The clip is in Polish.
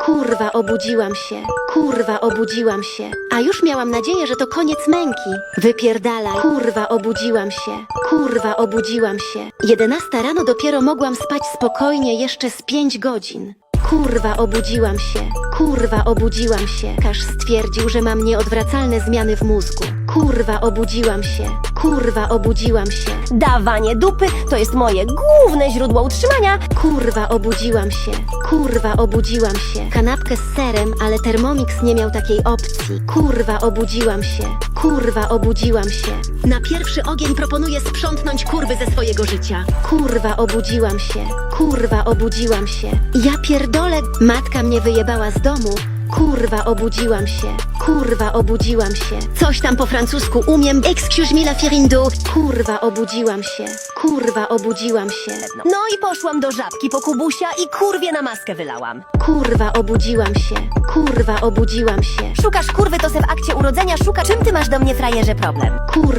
Kurwa, obudziłam się. Kurwa, obudziłam się. A już miałam nadzieję, że to koniec męki. Wypierdalaj. Kurwa, obudziłam się. Kurwa, obudziłam się. Jedenasta rano dopiero mogłam spać spokojnie jeszcze z pięć godzin. Kurwa, obudziłam się. Kurwa, obudziłam się. Każ stwierdził, że mam nieodwracalne zmiany w mózgu. Kurwa, obudziłam się. Kurwa, obudziłam się. Dawanie dupy to jest moje główne źródło utrzymania. Kurwa, obudziłam się. Kurwa, obudziłam się. Kanapkę z serem, ale Thermomix nie miał takiej opcji. Kurwa, obudziłam się. Kurwa, obudziłam się. Na pierwszy ogień proponuję sprzątnąć kurwy ze swojego życia. Kurwa, obudziłam się. Kurwa, obudziłam się. Ja pierdolę, matka mnie wyjebała z domu. Kurwa, obudziłam się. Kurwa, obudziłam się. Coś tam po francusku umiem. Excuse me la firindu. Kurwa, obudziłam się. Kurwa, obudziłam się. No i poszłam do żabki po kubusia i kurwie na maskę wylałam. Kurwa, obudziłam się. Kurwa, obudziłam się. Szukasz kurwy, to se w akcie urodzenia szuka, czym ty masz do mnie frajerze problem? Kurwa.